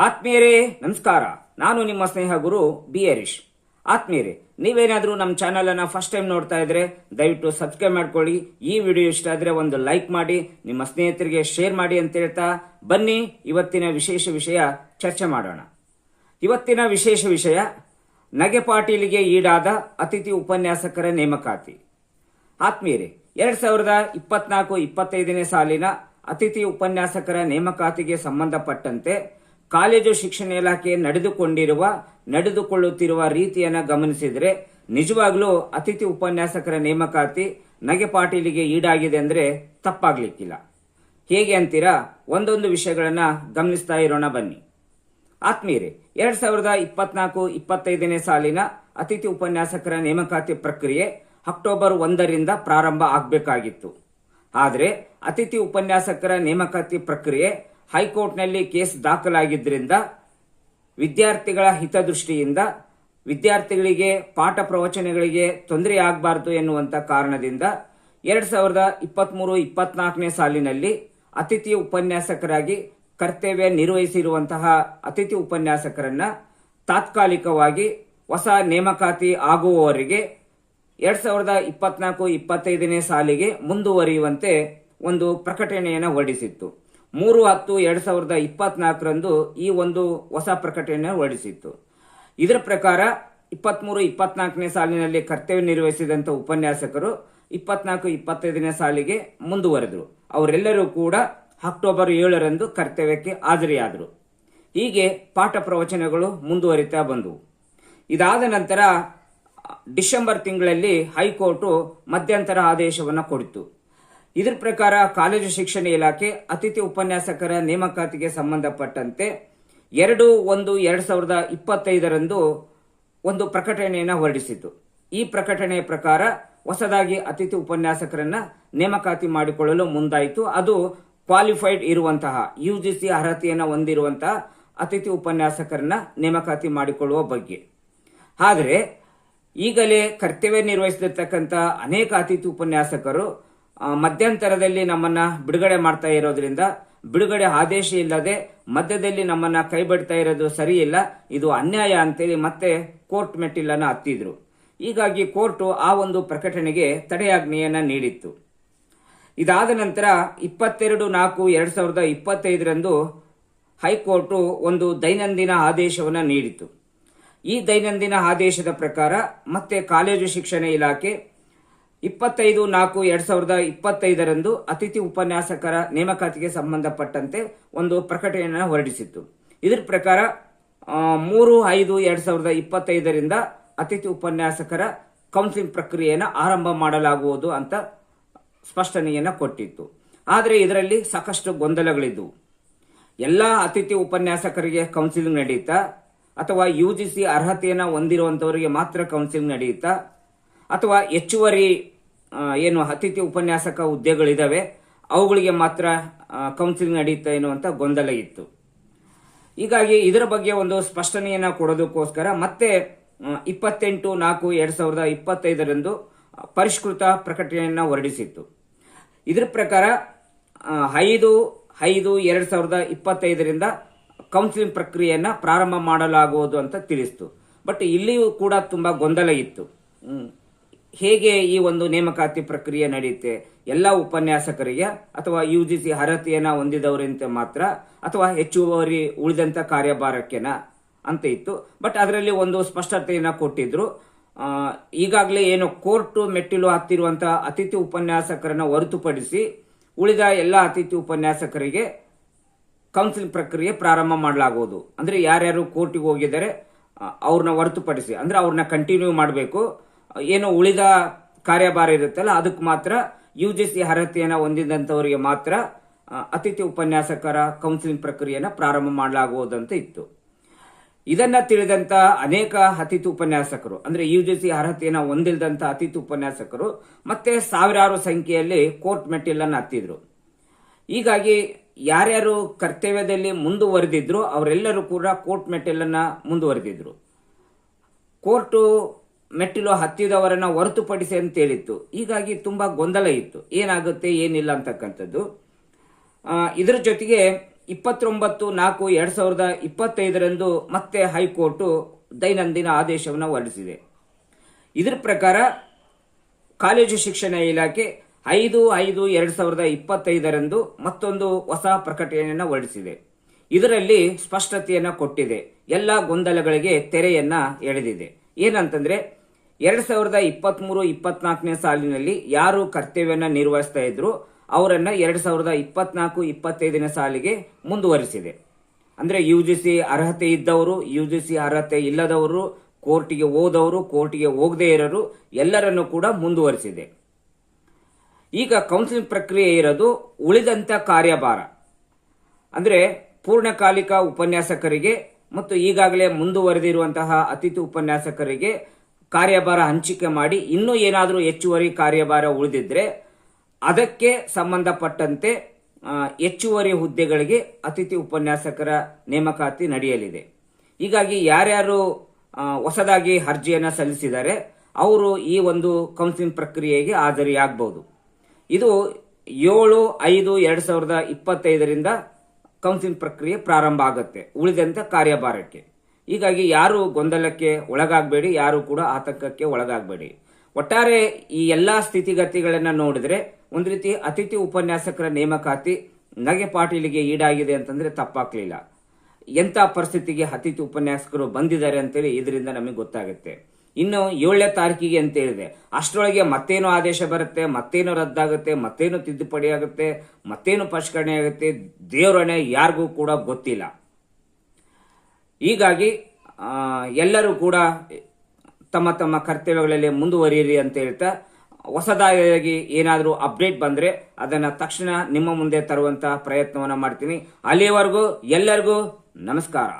ಆತ್ಮೀಯರೇ, ನಮಸ್ಕಾರ. ನಾನು ನಿಮ್ಮ ಸ್ನೇಹ ಗುರು ಬಿ. ಹರೀಶ್. ಆತ್ಮೀಯರೇ, ನೀವೇನಾದರೂ ನಮ್ಮ ಚಾನಲನ್ನು ಫಸ್ಟ್ ಟೈಮ್ ನೋಡ್ತಾ ಇದ್ರೆ, ದಯವಿಟ್ಟು ಸಬ್ಸ್ಕ್ರೈಬ್ ಮಾಡ್ಕೊಳ್ಳಿ. ಈ ವಿಡಿಯೋ ಇಷ್ಟ ಆದರೆ ಒಂದು ಲೈಕ್ ಮಾಡಿ, ನಿಮ್ಮ ಸ್ನೇಹಿತರಿಗೆ ಶೇರ್ ಮಾಡಿ ಅಂತ ಹೇಳ್ತಾ ಬನ್ನಿ. ಇವತ್ತಿನ ವಿಶೇಷ ವಿಷಯ ಚರ್ಚೆ ಮಾಡೋಣ. ಇವತ್ತಿನ ವಿಶೇಷ ವಿಷಯ, ನಗೆ ಪಾಟೀಲಿಗೆ ಈಡಾದ ಅತಿಥಿ ಉಪನ್ಯಾಸಕರ ನೇಮಕಾತಿ. ಆತ್ಮೀಯರೇ, ಎರಡ್ ಸಾವಿರದ ಇಪ್ಪತ್ನಾಲ್ಕು ಇಪ್ಪತ್ತೈದನೇ ಸಾಲಿನ ಅತಿಥಿ ಉಪನ್ಯಾಸಕರ ನೇಮಕಾತಿಗೆ ಸಂಬಂಧಪಟ್ಟಂತೆ ಕಾಲೇಜು ಶಿಕ್ಷಣ ಇಲಾಖೆ ನಡೆದುಕೊಂಡಿರುವ, ನಡೆದುಕೊಳ್ಳುತ್ತಿರುವ ರೀತಿಯನ್ನು ಗಮನಿಸಿದರೆ, ನಿಜವಾಗ್ಲೂ ಅತಿಥಿ ಉಪನ್ಯಾಸಕರ ನೇಮಕಾತಿ ನಗೆ ಪಾಟೀಲಿಗೆ ಈಡಾಗಿದೆ ಅಂದರೆ ತಪ್ಪಾಗ್ಲಿಕ್ಕಿಲ್ಲ. ಹೇಗೆ ಅಂತೀರಾ? ಒಂದೊಂದು ವಿಷಯಗಳನ್ನು ಗಮನಿಸ್ತಾ ಇರೋಣ ಬನ್ನಿ. ಆತ್ಮೀಯರೇ, ಎರಡ್ ಸಾವಿರದ ಇಪ್ಪತ್ನಾಲ್ಕು, ಇಪ್ಪತ್ತೈದನೇ ಸಾಲಿನ ಅತಿಥಿ ಉಪನ್ಯಾಸಕರ ನೇಮಕಾತಿ ಪ್ರಕ್ರಿಯೆ ಅಕ್ಟೋಬರ್ ಒಂದರಿಂದ ಪ್ರಾರಂಭ ಆಗಬೇಕಾಗಿತ್ತು. ಆದರೆ ಅತಿಥಿ ಉಪನ್ಯಾಸಕರ ನೇಮಕಾತಿ ಪ್ರಕ್ರಿಯೆ ಹೈಕೋರ್ಟ್ನಲ್ಲಿ ಕೇಸ್ ದಾಖಲಾಗಿದ್ದರಿಂದ ವಿದ್ಯಾರ್ಥಿಗಳ ಹಿತದೃಷ್ಟಿಯಿಂದ ವಿದ್ಯಾರ್ಥಿಗಳಿಗೆ ಪಾಠ ಪ್ರವಚನಗಳಿಗೆ ತೊಂದರೆ ಆಗಬಾರ್ದು ಎನ್ನುವಂಥ ಕಾರಣದಿಂದ ಎರಡು ಸಾವಿರದ ಇಪ್ಪತ್ತ್ಮೂರು ಇಪ್ಪತ್ನಾಲ್ಕನೇ ಸಾಲಿನಲ್ಲಿ ಅತಿಥಿ ಉಪನ್ಯಾಸಕರಾಗಿ ಕರ್ತವ್ಯ ನಿರ್ವಹಿಸಿರುವಂತಹ ಅತಿಥಿ ಉಪನ್ಯಾಸಕರನ್ನು ತಾತ್ಕಾಲಿಕವಾಗಿ ಹೊಸ ನೇಮಕಾತಿ ಆಗುವವರಿಗೆ ಎರಡು ಸಾವಿರದ ಇಪ್ಪತ್ನಾಲ್ಕು, ಇಪ್ಪತ್ತೈದನೇ ಸಾಲಿಗೆ ಮುಂದುವರಿಯುವಂತೆ ಒಂದು ಪ್ರಕಟಣೆಯನ್ನು ಹೊರಡಿಸಿತ್ತು. ಮೂರು ಹತ್ತು ಎರಡ್ ಸಾವಿರದ ಇಪ್ಪತ್ನಾಲ್ಕರಂದು ಈ ಒಂದು ಹೊಸ ಪ್ರಕಟಣೆ ಹೊರಡಿಸಿತ್ತು. ಇದರ ಪ್ರಕಾರ ಇಪ್ಪತ್ಮೂರು, ಇಪ್ಪತ್ನಾಲ್ಕನೇ ಸಾಲಿನಲ್ಲಿ ಕರ್ತವ್ಯ ನಿರ್ವಹಿಸಿದಂಥ ಉಪನ್ಯಾಸಕರು ಇಪ್ಪತ್ನಾಲ್ಕು, ಇಪ್ಪತ್ತೈದನೇ ಸಾಲಿಗೆ ಮುಂದುವರೆದರು. ಅವರೆಲ್ಲರೂ ಕೂಡ ಅಕ್ಟೋಬರ್ ಏಳರಂದು ಕರ್ತವ್ಯಕ್ಕೆ ಹಾಜರಿಯಾದರು. ಹೀಗೆ ಪಾಠ ಪ್ರವಚನಗಳು ಮುಂದುವರಿತಾ ಬಂದವು. ಇದಾದ ನಂತರ ಡಿಸೆಂಬರ್ ತಿಂಗಳಲ್ಲಿ ಹೈಕೋರ್ಟು ಮಧ್ಯಂತರ ಆದೇಶವನ್ನು ಕೊಡಿತು. ಇದರ ಪ್ರಕಾರ ಕಾಲೇಜು ಶಿಕ್ಷಣ ಇಲಾಖೆ ಅತಿಥಿ ಉಪನ್ಯಾಸಕರ ನೇಮಕಾತಿಗೆ ಸಂಬಂಧಪಟ್ಟಂತೆ ಎರಡು ಒಂದು ಎರಡು ಸಾವಿರದ ಇಪ್ಪತ್ತೈದರಂದು ಒಂದು ಪ್ರಕಟಣೆಯನ್ನು ಹೊರಡಿಸಿತು ಈ ಪ್ರಕಟಣೆಯ ಪ್ರಕಾರ ಹೊಸದಾಗಿ ಅತಿಥಿ ಉಪನ್ಯಾಸಕರನ್ನ ನೇಮಕಾತಿ ಮಾಡಿಕೊಳ್ಳಲು ಮುಂದಾಯಿತು. ಅದು ಕ್ವಾಲಿಫೈಡ್ ಇರುವಂತಹ ಯು ಜಿ ಸಿ ಅರ್ಹತೆಯನ್ನು ಹೊಂದಿರುವಂತಹ ಅತಿಥಿ ಉಪನ್ಯಾಸಕರನ್ನ ನೇಮಕಾತಿ ಮಾಡಿಕೊಳ್ಳುವ ಬಗ್ಗೆ. ಆದರೆ ಈಗಲೇ ಕರ್ತವ್ಯ ನಿರ್ವಹಿಸಿರ್ತಕ್ಕಂಥ ಅನೇಕ ಅತಿಥಿ ಉಪನ್ಯಾಸಕರು ಮಧ್ಯಂತರದಲ್ಲಿ ನಮ್ಮನ್ನ ಬಿಡುಗಡೆ ಮಾಡ್ತಾ ಇರೋದ್ರಿಂದ ಬಿಡುಗಡೆ ಆದೇಶ ಇಲ್ಲದೆ ಮಧ್ಯದಲ್ಲಿ ನಮ್ಮನ್ನ ಕೈ ಬಿಡ್ತಾ ಇರೋದು ಸರಿಯಿಲ್ಲ ಇದು ಅನ್ಯಾಯ ಅಂತೇಳಿ ಮತ್ತೆ ಕೋರ್ಟ್ ಮೆಟ್ಟಿಲನ್ನ ಹತ್ತಿದ್ರು. ಹೀಗಾಗಿ ಕೋರ್ಟು ಆ ಒಂದು ಪ್ರಕಟಣೆಗೆ ತಡೆಯಾಜ್ಞೆಯನ್ನ ನೀಡಿತ್ತು. ಇದಾದ ನಂತರ ಇಪ್ಪತ್ತೆರಡು ನಾಲ್ಕು ಎರಡ್ ಸಾವಿರದ ಇಪ್ಪತ್ತೈದರಂದು ಹೈಕೋರ್ಟು ಒಂದು ದೈನಂದಿನ ಆದೇಶವನ್ನು ನೀಡಿತು ಈ ದೈನಂದಿನ ಆದೇಶದ ಪ್ರಕಾರ ಮತ್ತೆ ಕಾಲೇಜು ಶಿಕ್ಷಣ ಇಲಾಖೆ ಇಪ್ಪತ್ತೈದು ನಾಲ್ಕು ಎರಡ್ ಸಾವಿರದ ಇಪ್ಪತ್ತೈದರಂದು ಅತಿಥಿ ಉಪನ್ಯಾಸಕರ ನೇಮಕಾತಿಗೆ ಸಂಬಂಧಪಟ್ಟಂತೆ ಒಂದು ಪ್ರಕಟಣೆಯನ್ನು ಹೊರಡಿಸಿತ್ತು. ಇದರ ಪ್ರಕಾರ ಮೂರು ಐದು ಎರಡ್ ಸಾವಿರದ ಇಪ್ಪತ್ತೈದರಿಂದ ಅತಿಥಿ ಉಪನ್ಯಾಸಕರ ಕೌನ್ಸಿಲಿಂಗ್ ಪ್ರಕ್ರಿಯೆಯನ್ನು ಆರಂಭ ಮಾಡಲಾಗುವುದು ಅಂತ ಸ್ಪಷ್ಟನೆಯನ್ನು ಕೊಟ್ಟಿತ್ತು. ಆದರೆ ಇದರಲ್ಲಿ ಸಾಕಷ್ಟು ಗೊಂದಲಗಳಿದ್ದವು ಎಲ್ಲ ಅತಿಥಿ ಉಪನ್ಯಾಸಕರಿಗೆ ಕೌನ್ಸಿಲಿಂಗ್ ನಡೆಯುತ್ತಾ ಅಥವಾ ಯು ಜಿ ಸಿ ಅರ್ಹತೆಯನ್ನು ಹೊಂದಿರುವಂತವರಿಗೆ ಮಾತ್ರ ಕೌನ್ಸಿಲಿಂಗ್ ನಡೆಯುತ್ತಾ ಅಥವಾ ಹೆಚ್ಚುವರಿ ಏನು ಅತಿಥಿ ಉಪನ್ಯಾಸಕ ಹುದ್ದೆಗಳಿದಾವೆ, ಅವುಗಳಿಗೆ ಮಾತ್ರ ಕೌನ್ಸಿಲಿಂಗ್ ನಡೆಯುತ್ತೆ ಎನ್ನುವಂಥ ಗೊಂದಲ ಇತ್ತು. ಹೀಗಾಗಿ ಇದರ ಬಗ್ಗೆ ಒಂದು ಸ್ಪಷ್ಟನೆಯನ್ನು ಕೊಡೋದಕ್ಕೋಸ್ಕರ ಮತ್ತೆ ಇಪ್ಪತ್ತೆಂಟು ನಾಲ್ಕು ಎರಡು ಸಾವಿರದ ಇಪ್ಪತ್ತೈದರಂದು ಪರಿಷ್ಕೃತ ಪ್ರಕಟಣೆಯನ್ನು ಹೊರಡಿಸಿತ್ತು. ಇದರ ಪ್ರಕಾರ ಐದು ಐದು ಎರಡು ಸಾವಿರದ ಇಪ್ಪತ್ತೈದರಿಂದ ಕೌನ್ಸಿಲಿಂಗ್ ಪ್ರಕ್ರಿಯೆಯನ್ನು ಪ್ರಾರಂಭ ಮಾಡಲಾಗುವುದು ಅಂತ ತಿಳಿಸ್ತು. ಬಟ್ ಇಲ್ಲಿಯೂ ಕೂಡ ತುಂಬಾ ಗೊಂದಲ ಇತ್ತು. ಹೇಗೆ ಈ ಒಂದು ನೇಮಕಾತಿ ಪ್ರಕ್ರಿಯೆ ನಡೆಯುತ್ತೆ? ಎಲ್ಲ ಉಪನ್ಯಾಸಕರಿಗೆ ಅಥವಾ ಯು ಜಿ ಸಿ ಅರ್ಹತೆಯನ್ನ ಹೊಂದಿದವರಂತೆ ಮಾತ್ರ ಅಥವಾ ಹೆಚ್ಚುವರಿ ಉಳಿದಂತ ಕಾರ್ಯಭಾರಕ್ಕೆನ ಅಂತ ಇತ್ತು. ಬಟ್ ಅದರಲ್ಲಿ ಒಂದು ಸ್ಪಷ್ಟತೆಯನ್ನು ಕೊಟ್ಟಿದ್ರು. ಈಗಾಗಲೇ ಏನು ಕೋರ್ಟು ಮೆಟ್ಟಿಲು ಹತ್ತಿರುವಂತಹ ಅತಿಥಿ ಉಪನ್ಯಾಸಕರನ್ನ ಹೊರತುಪಡಿಸಿ ಉಳಿದ ಎಲ್ಲ ಅತಿಥಿ ಉಪನ್ಯಾಸಕರಿಗೆ ಕೌನ್ಸಿಲ್ ಪ್ರಕ್ರಿಯೆ ಪ್ರಾರಂಭ ಮಾಡಲಾಗುವುದು. ಅಂದ್ರೆ ಯಾರ್ಯಾರು ಕೋರ್ಟಿಗೆ ಹೋಗಿದ್ದಾರೆ ಅವ್ರನ್ನ ಹೊರತುಪಡಿಸಿ. ಅಂದ್ರೆ ಅವ್ರನ್ನ ಕಂಟಿನ್ಯೂ ಮಾಡಬೇಕು. ಏನು ಉಳಿದ ಕಾರ್ಯಭಾರ ಇರುತ್ತಲ್ಲ, ಅದಕ್ಕೆ ಮಾತ್ರ ಯು ಜಿ ಸಿ ಅರ್ಹತೆಯನ್ನು ಹೊಂದಿದಂಥವರಿಗೆ ಮಾತ್ರ ಅತಿಥಿ ಉಪನ್ಯಾಸಕರ ಕೌನ್ಸಿಲಿಂಗ್ ಪ್ರಕ್ರಿಯೆನ ಪ್ರಾರಂಭ ಮಾಡಲಾಗುವುದು ಅಂತ ಇತ್ತು. ಇದನ್ನ ತಿಳಿದಂತ ಅನೇಕ ಅತಿಥಿ ಉಪನ್ಯಾಸಕರು, ಅಂದ್ರೆ ಯು ಜಿ ಸಿ ಅರ್ಹತೆಯನ್ನು ಹೊಂದಿಲ್ಲದಂತ ಅತಿಥಿ ಉಪನ್ಯಾಸಕರು, ಮತ್ತೆ ಸಾವಿರಾರು ಸಂಖ್ಯೆಯಲ್ಲಿ ಕೋರ್ಟ್ ಮೆಟ್ಟಿಲನ್ನು ಹತ್ತಿದ್ರು. ಹೀಗಾಗಿ ಯಾರ್ಯಾರು ಕರ್ತವ್ಯದಲ್ಲಿ ಮುಂದುವರೆದಿದ್ರು ಅವರೆಲ್ಲರೂ ಕೂಡ ಕೋರ್ಟ್ ಮೆಟ್ಟಿಲನ್ನ ಮುಂದುವರೆದಿದ್ರು. ಕೋರ್ಟು ಮೆಟ್ಟಿಲು ಹತ್ತಿದವರನ್ನ ಹೊರತುಪಡಿಸಿ ಅಂತ ಹೇಳಿತ್ತು. ಹೀಗಾಗಿ ತುಂಬಾ ಗೊಂದಲ ಇತ್ತು. ಏನಾಗುತ್ತೆ, ಏನಿಲ್ಲ ಅಂತಕ್ಕಂಥದ್ದು. ಇದರ ಜೊತೆಗೆ ಇಪ್ಪತ್ತೊಂಬತ್ತು, ನಾಲ್ಕು, ಎರಡ್ ಸಾವಿರದ ಇಪ್ಪತ್ತೈದರಂದು ಮತ್ತೆ ಹೈಕೋರ್ಟು ದೈನಂದಿನ ಆದೇಶವನ್ನು ಹೊರಡಿಸಿದೆ. ಇದರ ಪ್ರಕಾರ ಕಾಲೇಜು ಶಿಕ್ಷಣ ಇಲಾಖೆ ಐದು ಐದು, ಎರಡ್ ಸಾವಿರದ ಇಪ್ಪತ್ತೈದರಂದು ಮತ್ತೊಂದು ಹೊಸ ಪ್ರಕಟಣೆಯನ್ನು ಹೊರಡಿಸಿದೆ. ಇದರಲ್ಲಿ ಸ್ಪಷ್ಟತೆಯನ್ನು ಕೊಟ್ಟಿದೆ. ಎಲ್ಲ ಗೊಂದಲಗಳಿಗೆ ತೆರೆಯನ್ನ ಎಳೆದಿದೆ. ಏನಂತಂದ್ರೆ ಎರಡ್ ಸಾವಿರದ ಇಪ್ಪತ್ಮೂರು ಇಪ್ಪತ್ನಾಲ್ಕನೇ ಸಾಲಿನಲ್ಲಿ ಯಾರು ಕರ್ತವ್ಯವನ್ನ ನಿರ್ವಹಿಸ್ತಾ ಇದ್ರು, ಅವರನ್ನ ಎರಡ್ ಸಾವಿರದ ಇಪ್ಪತ್ನಾಲ್ಕು ಇಪ್ಪತ್ತೈದನೇ ಸಾಲಿಗೆ ಮುಂದುವರಿಸಿದೆ. ಅಂದ್ರೆ ಯು ಜಿ ಸಿ ಅರ್ಹತೆ ಇದ್ದವರು, ಯು ಜಿ ಸಿ ಅರ್ಹತೆ ಇಲ್ಲದವರು, ಕೋರ್ಟಿಗೆ ಹೋದವರು, ಕೋರ್ಟಿಗೆ ಹೋಗದೇ ಇರೋರು ಎಲ್ಲರನ್ನು ಕೂಡ ಮುಂದುವರಿಸಿದೆ. ಈಗ ಕೌನ್ಸಿಲಿಂಗ್ ಪ್ರಕ್ರಿಯೆ ಇರೋದು ಉಳಿದಂತ ಕಾರ್ಯಭಾರ. ಅಂದ್ರೆ ಪೂರ್ಣಕಾಲಿಕ ಉಪನ್ಯಾಸಕರಿಗೆ ಮತ್ತು ಈಗಾಗಲೇ ಮುಂದುವರೆದಿರುವಂತಹ ಅತಿಥಿ ಉಪನ್ಯಾಸಕರಿಗೆ ಕಾರ್ಯಭಾರ ಹಂಚಿಕೆ ಮಾಡಿ ಇನ್ನೂ ಏನಾದರೂ ಹೆಚ್ಚುವರಿ ಕಾರ್ಯಭಾರ ಉಳಿದಿದ್ರೆ ಅದಕ್ಕೆ ಸಂಬಂಧಪಟ್ಟಂತೆ ಹೆಚ್ಚುವರಿ ಹುದ್ದೆಗಳಿಗೆ ಅತಿಥಿ ಉಪನ್ಯಾಸಕರ ನೇಮಕಾತಿ ನಡೆಯಲಿದೆ. ಹೀಗಾಗಿ ಯಾರ್ಯಾರು ಹೊಸದಾಗಿ ಅರ್ಜಿಯನ್ನು ಸಲ್ಲಿಸಿದ್ದಾರೆ ಅವರು ಈ ಒಂದು ಕೌನ್ಸಿಲಿಂಗ್ ಪ್ರಕ್ರಿಯೆಗೆ ಹಾಜರಿಯಾಗಬಹುದು ಇದು ಏಳು, ಐದು, ಎರಡು ಸಾವಿರದ ಇಪ್ಪತ್ತೈದರಿಂದ ಕೌನ್ಸಿಲಿಂಗ್ ಪ್ರಕ್ರಿಯೆ ಪ್ರಾರಂಭ ಆಗುತ್ತೆ ಉಳಿದಂತೆ ಕಾರ್ಯಭಾರಕ್ಕೆ. ಹೀಗಾಗಿ ಯಾರು ಗೊಂದಲಕ್ಕೆ ಒಳಗಾಗಬೇಡಿ, ಯಾರು ಕೂಡ ಆತಂಕಕ್ಕೆ ಒಳಗಾಗಬೇಡಿ. ಒಟ್ಟಾರೆ ಈ ಎಲ್ಲಾ ಸ್ಥಿತಿಗತಿಗಳನ್ನು ನೋಡಿದ್ರೆ ಒಂದು ರೀತಿ ಅತಿಥಿ ಉಪನ್ಯಾಸಕರ ನೇಮಕಾತಿ ನಗೆ ಪಾಟೀಲಿಗೆ ಈಡಾಗಿದೆ ಅಂತಂದ್ರೆ ತಪ್ಪಾಗ್ಲಿಲ್ಲ. ಎಂಥ ಪರಿಸ್ಥಿತಿಗೆ ಅತಿಥಿ ಉಪನ್ಯಾಸಕರು ಬಂದಿದ್ದಾರೆ ಅಂತೇಳಿ ಇದರಿಂದ ನಮಗೆ ಗೊತ್ತಾಗುತ್ತೆ. ಇನ್ನು ಏಳನೇ ತಾರೀಕಿಗೆ ಅಂತ ಹೇಳಿದೆ, ಅಷ್ಟರೊಳಗೆ ಮತ್ತೇನು ಆದೇಶ ಬರುತ್ತೆ, ಮತ್ತೇನು ರದ್ದಾಗುತ್ತೆ, ಮತ್ತೇನು ತಿದ್ದುಪಡಿ ಆಗುತ್ತೆ, ಮತ್ತೇನು ಪರಿಷ್ಕರಣೆ ಆಗುತ್ತೆ ದೇವರಣೆ ಯಾರಿಗೂ ಕೂಡ ಗೊತ್ತಿಲ್ಲ. ಹೀಗಾಗಿ ಎಲ್ಲರೂ ಕೂಡ ತಮ್ಮ ತಮ್ಮ ಕರ್ತವ್ಯಗಳಲ್ಲಿ ಮುಂದುವರಿಯಿರಿ ಅಂತ ಹೇಳ್ತಾ, ಹೊಸದಾಗಿ ಏನಾದರೂ ಅಪ್ಡೇಟ್ ಬಂದರೆ ಅದನ್ನು ತಕ್ಷಣ ನಿಮ್ಮ ಮುಂದೆ ತರುವಂತಹ ಪ್ರಯತ್ನವನ್ನು ಮಾಡ್ತೀನಿ. ಅಲ್ಲಿಯವರೆಗೂ ಎಲ್ಲರಿಗೂ ನಮಸ್ಕಾರ.